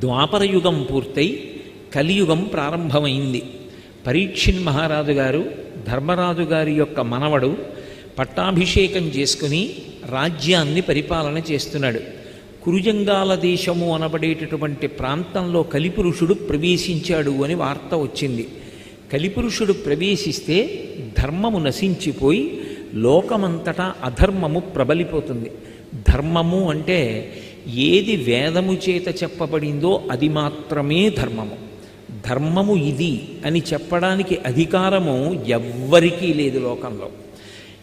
ద్వాపరయుగం పూర్తయి కలియుగం ప్రారంభమైంది. పరీక్షిన్ మహారాజు గారు ధర్మరాజు గారి యొక్క మనవడు పట్టాభిషేకం చేసుకుని రాజ్యాన్ని పరిపాలన చేస్తున్నాడు. కురుజంగాల దేశము అనబడేటటువంటి ప్రాంతంలో కలిపురుషుడు ప్రవేశించాడు అని వార్త వచ్చింది. కలిపురుషుడు ప్రవేశిస్తే ధర్మము నశించిపోయి లోకమంతటా అధర్మము ప్రబలిపోతుంది. ధర్మము అంటే ఏది వేదము చేత చెప్పబడిందో అది మాత్రమే ధర్మము. ధర్మము ఇది అని చెప్పడానికి అధికారము ఎవ్వరికీ లేదు లోకంలో.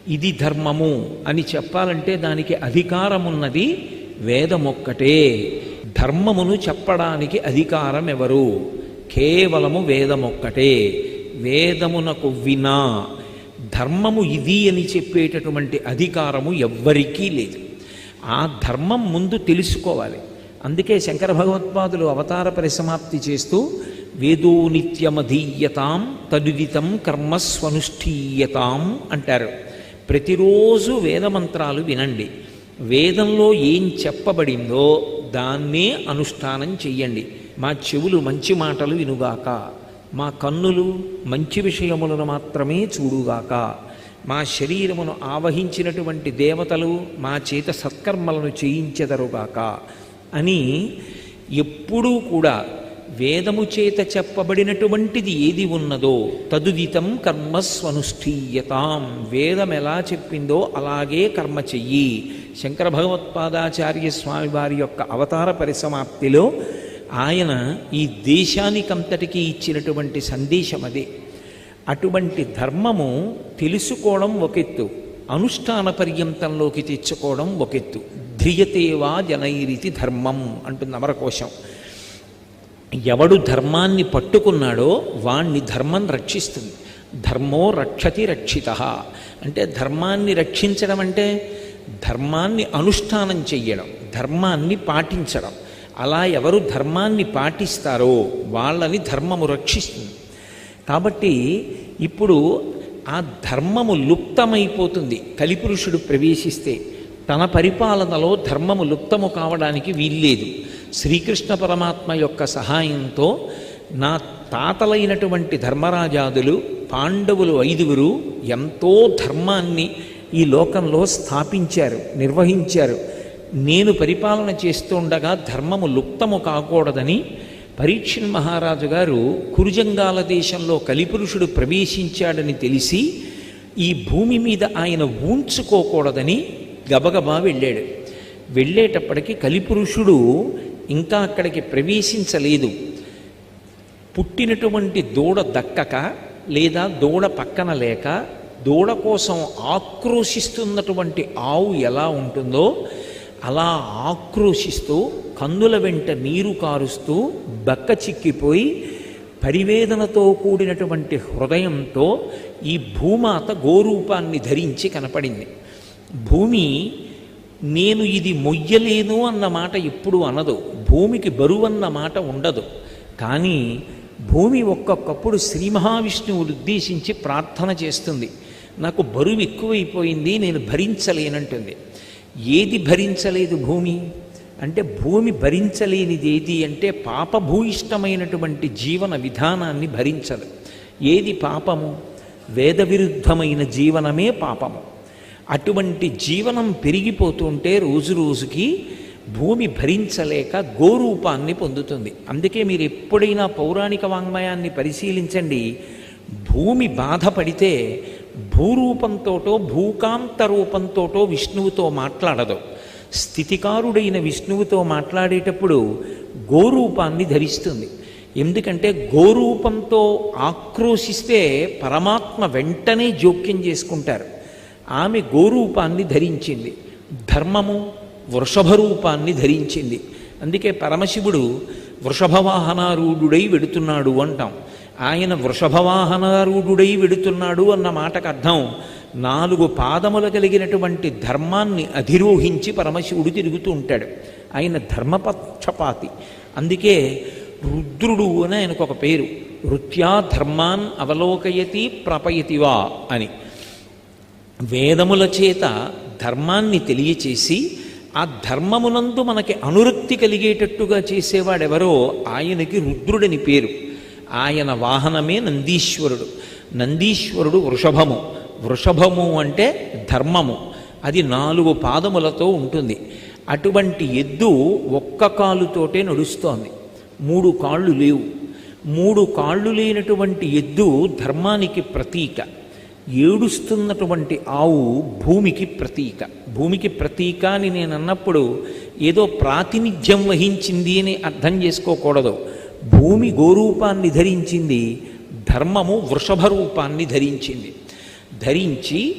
ఇది ధర్మము అని చెప్పాలంటే దానికి అధికారమున్నది వేదమొక్కటే. ధర్మమును చెప్పడానికి అధికారం ఎవరు కేవలము వేదమొక్కటే. వేదమునకు వినా ధర్మము ఇది అని చెప్పేటటువంటి అధికారము ఎవ్వరికీ లేదు. ఆ ధర్మం ముందు తెలుసుకోవాలి. అందుకే శంకర భగవత్పాదులు అవతార పరిసమాప్తి చేస్తూ వేదో నిత్యమధీయతాం తదుదితం కర్మస్వనుష్ఠీయతాం అంటారు. ప్రతిరోజు వేదమంత్రాలు వినండి. వేదంలో ఏం చెప్పబడిందో దాన్నే అనుష్ఠానం చెయ్యండి. మా చెవులు మంచి మాటలు వినుగాక. మా కన్నులు మంచి విషయములను మాత్రమే చూడుగాక. మా శరీరమును ఆవహించినటువంటి దేవతలు మా చేత సత్కర్మలను చేయించెదరుగాక అని ఎప్పుడూ కూడా వేదము చేత చెప్పబడినటువంటిది ఏది ఉన్నదో తదుదితం కర్మస్వనుష్ఠీయతాం వేదం ఎలా చెప్పిందో అలాగే కర్మ చెయ్యి. శంకర భగవత్పాదాచార్య స్వామి వారి యొక్క అవతార పరిసమాప్తిలో ఆయన ఈ దేశానికంతటికీ ఇచ్చినటువంటి సందేశం అదే అటువంటి ధర్మము తెలుసుకోవడం ఒకెత్తు అనుష్ఠాన పర్యంతంలోకి తెచ్చుకోవడం ఒకెత్తు ధ్రియతేవా జనైరితి ధర్మం అంటుంది అమరకోశం. ఎవడు ధర్మాన్ని పట్టుకున్నాడో వాణ్ణి ధర్మం రక్షిస్తుంది. ధర్మో రక్షతి రక్షిత. అంటే ధర్మాన్ని రక్షించడం అంటే ధర్మాన్ని అనుష్ఠానం చెయ్యడం ధర్మాన్ని పాటించడం. అలా ఎవరు ధర్మాన్ని పాటిస్తారో వాళ్ళని ధర్మము రక్షిస్తుంది. కాబట్టి ఇప్పుడు ఆ ధర్మము లుప్తమైపోతుంది. కలిపురుషుడు ప్రవేశిస్తే తన పరిపాలనలో ధర్మము లుప్తము కావడానికి వీల్లేదు. శ్రీకృష్ణ పరమాత్మ యొక్క సహాయంతో నా తాతలైనటువంటి ధర్మరాజాదులు పాండవులు ఐదుగురు ఎంతో ధర్మాన్ని ఈ లోకంలో స్థాపించారు నిర్వహించారు. నేను పరిపాలన చేస్తుండగా ధర్మము లుప్తము కాకూడదని పరీక్షణ్ మహారాజు గారు కురుజంగాల దేశంలో కలిపురుషుడు ప్రవేశించాడని తెలిసి ఈ భూమి మీద ఆయన ఊంచుకోకూడదని గబగబా వెళ్ళాడు. వెళ్ళేటప్పటికి కలిపురుషుడు ఇంకా అక్కడికి ప్రవేశించలేదు. పుట్టినటువంటి దూడ దక్కక లేదా దూడ పక్కన లేక దూడ కోసం ఆక్రోశిస్తున్నటువంటి ఆవు ఎలా ఉంటుందో అలా ఆక్రోశిస్తూ కందుల వెంట నీరు కారుస్తూ బక్క చిక్కిపోయి పరివేదనతో కూడినటువంటి హృదయంతో ఈ భూమాత గోరూపాన్ని ధరించి కనపడింది. భూమి నేను ఇది మొయ్యలేను అన్న మాట ఎప్పుడు అనదు. భూమికి బరువన్న మాట ఉండదు. కానీ భూమి ఒక్కొక్కప్పుడు శ్రీ మహావిష్ణువుని ఉద్దేశించి ప్రార్థన చేస్తుంది. నాకు బరువు ఎక్కువైపోయింది నేను భరించలేనంటుంది. ఏది భరించలేదు భూమి? అంటే భూమి భరించలేనిది ఏది అంటే పాపభూయిష్టమైనటువంటి జీవన విధానాన్ని భరించదు. ఏది పాపము? వేదవిరుద్ధమైన జీవనమే పాపము. అటువంటి జీవనం పెరిగిపోతుంటే రోజు రోజుకి భూమి భరించలేక గోరూపాన్ని పొందుతుంది. అందుకే మీరు ఎప్పుడైనా పౌరాణిక వాంగ్మయాన్ని పరిశీలించండి. భూమి బాధపడితే భూరూపంతోటో భూకాంత రూపంతోటో విష్ణువుతో మాట్లాడదు. స్థితికారుడైన విష్ణువుతో మాట్లాడేటప్పుడు గోరూపాన్ని ధరిస్తుంది. ఎందుకంటే గోరూపంతో ఆక్రోశిస్తే పరమాత్మ వెంటనే జోక్యం చేసుకుంటారు. ఆమె గోరూపాన్ని ధరించింది. ధర్మము వృషభ రూపాన్ని ధరించింది. అందుకే పరమశివుడు వృషభవాహనారూఢుడై వెడుతున్నాడు అంటాం. ఆయన వృషభవాహనారూఢుడై వెడుతున్నాడు అన్న మాటకు అర్థం నాలుగు పాదములు కలిగినటువంటి ధర్మాన్ని అధిరోహించి పరమశివుడు తిరుగుతూ ఉంటాడు. ఆయన ధర్మపక్షపాతి. అందుకే రుద్రుడు అని ఆయనకు ఒక పేరు. వృత్యా ధర్మాన్ అవలోకయతి ప్రపయతివా అని. వేదముల చేత ధర్మాన్ని తెలియచేసి ఆ ధర్మమునందు మనకి అనురక్తి కలిగేటట్టుగా చేసేవాడెవరో ఆయనకి రుద్రుడని పేరు. ఆయన వాహనమే నందీశ్వరుడు. నందీశ్వరుడు వృషభము. వృషభము అంటే ధర్మము. అది నాలుగు పాదములతో ఉంటుంది. అటువంటి ఎద్దు ఒక్క కాలుతోటే నడుస్తోంది. మూడు కాళ్ళు లేవు. మూడు కాళ్ళు లేనటువంటి ఎద్దు ధర్మానికి ప్రతీక. ఏడుస్తున్నటువంటి ఆవు భూమికి ప్రతీక. భూమికి ప్రతీక అని నేను అన్నప్పుడు ఏదో ప్రాతినిధ్యం వహించింది అని అర్థం చేసుకోకూడదు. భూమి గోరూపాన్ని ధరించింది ధర్మము వృషభ రూపాన్ని ధరించింది. ధరించి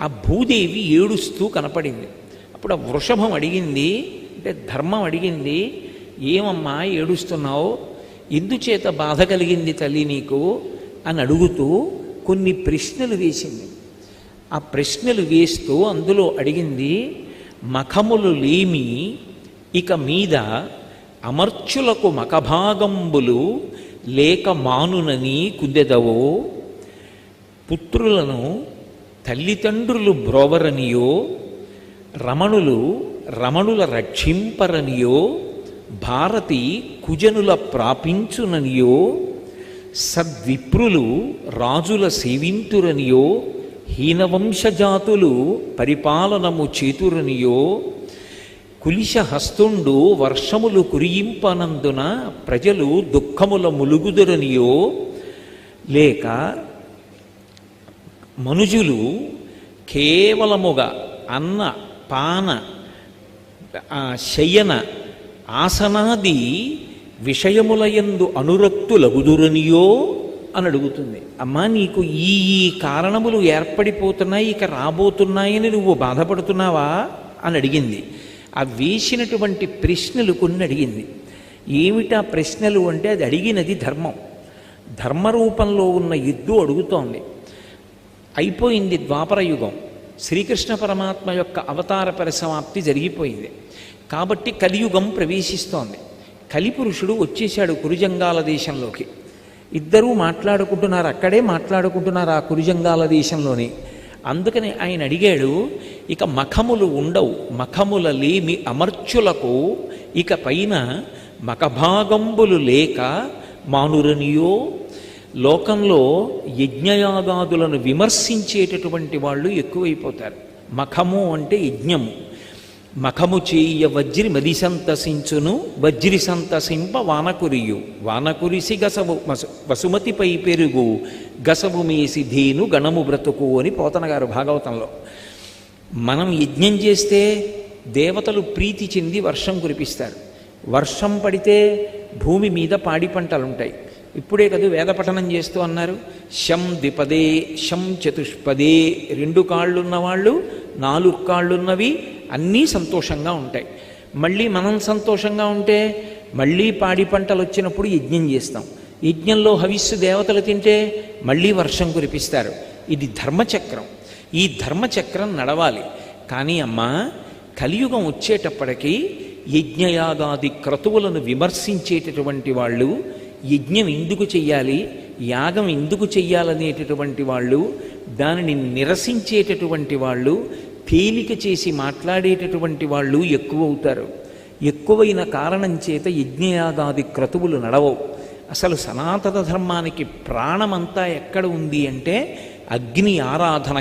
ఆ భూదేవి ఏడుస్తూ కనపడింది. అప్పుడు ఆ వృషభం అడిగింది అంటే ధర్మం అడిగింది ఏమమ్మా ఏడుస్తున్నావు? ఎందుచేత బాధ కలిగింది తల్లి నీకు? అని అడుగుతూ కొన్ని ప్రశ్నలు వేసింది. ఆ ప్రశ్నలు వేస్తూ అందులో అడిగింది మఖములు లేమి ఇక మీద అమర్చులకు మఖభాగంబులు లేక మానునని కుందెదవో? పుత్రులను తల్లిదండ్రులు బ్రోవరనియో రమణులు రమణుల రక్షింపరనియో భారతి కుజనుల ప్రాపించుననియో సద్విప్రులు రాజుల సేవింతురనియో హీనవంశజాతులు పరిపాలనము చేతురనియో కులిశహస్తుండు వర్షములు కురియింపనందున ప్రజలు దుఃఖముల ములుగుదురనియో లేక మనుజులు కేవలముగా అన్న పాన శయన ఆసనాది విషయములయందు అనురక్తులగుదురనియో అని అడుగుతుంది. అమ్మా నీకు ఈ ఈ కారణములు ఏర్పడిపోతున్నాయి ఇక రాబోతున్నాయని నువ్వు బాధపడుతున్నావా అని అడిగింది. ఆ వేసినటువంటి ప్రశ్నలు కొన్ని అడిగింది. ఏమిటా ప్రశ్నలు అంటే అది అడిగినది ధర్మం. ధర్మరూపంలో ఉన్న ఎద్దు అడుగుతోంది. అయిపోయింది ద్వాపర యుగం. శ్రీకృష్ణ పరమాత్మ యొక్క అవతార పరిసమాప్తి జరిగిపోయింది. కాబట్టి కలియుగం ప్రవేశిస్తోంది. కలిపురుషుడు వచ్చేశాడు కురుజంగాల దేశంలోకి. ఇద్దరూ మాట్లాడుకుంటున్నారు అక్కడే మాట్లాడుకుంటున్నారు ఆ కురుజంగాల దేశంలోని. అందుకని ఆయన అడిగాడు ఇక మఖములు ఉండవు మఖముల లేమి అమర్చులకు ఇక పైన మఖభాగంబులు లేక మానురనియో లోకంలో యజ్ఞయాగాదులను విమర్శించేటటువంటి వాళ్ళు ఎక్కువైపోతారు. మఖము అంటే యజ్ఞము. మఖము చేయ వజ్రి మది సంతసించును వజ్రి సంతసింప వానకురియు. వానకురిసి గసవు వసుమతిపై పెరుగు గసవు మేసి ధీను గణము బ్రతుకు అని పోతనగారు భాగవతంలో. మనం యజ్ఞం చేస్తే దేవతలు ప్రీతి చెంది వర్షం కురిపిస్తారు. వర్షం పడితే భూమి మీద పాడి పంటలు ఉంటాయి ఇప్పుడే కదా వేద పఠనం చేస్తూ అన్నారు. శం ద్విపదే శం చతుష్పదే. రెండు కాళ్ళున్న వాళ్ళు నాలుగు కాళ్ళున్నవి అన్నీ సంతోషంగా ఉంటాయి. మళ్ళీ మనం సంతోషంగా ఉంటే మళ్ళీ పాడి పంటలు వచ్చినప్పుడు యజ్ఞం చేస్తాం. యజ్ఞంలో హవిస్సు దేవతలు తింటే మళ్ళీ వర్షం కురిపిస్తారు. ఇది ధర్మచక్రం. ఈ ధర్మచక్రం నడవాలి. కానీ అమ్మా కలియుగం వచ్చేటప్పటికీ యజ్ఞయాగాది క్రతువులను విమర్శించేటటువంటి వాళ్ళు యజ్ఞం ఎందుకు చెయ్యాలి? యాగం ఎందుకు చెయ్యాలనేటటువంటి వాళ్ళు దానిని నిరసించేటటువంటి వాళ్ళు తేలిక చేసి మాట్లాడేటటువంటి వాళ్ళు ఎక్కువ అవుతారు ఎక్కువైన కారణం చేత యజ్ఞయాగాది క్రతువులు నడవవు. అసలు సనాతన ధర్మానికి ప్రాణమంతా ఎక్కడ ఉంది అంటే అగ్ని ఆరాధన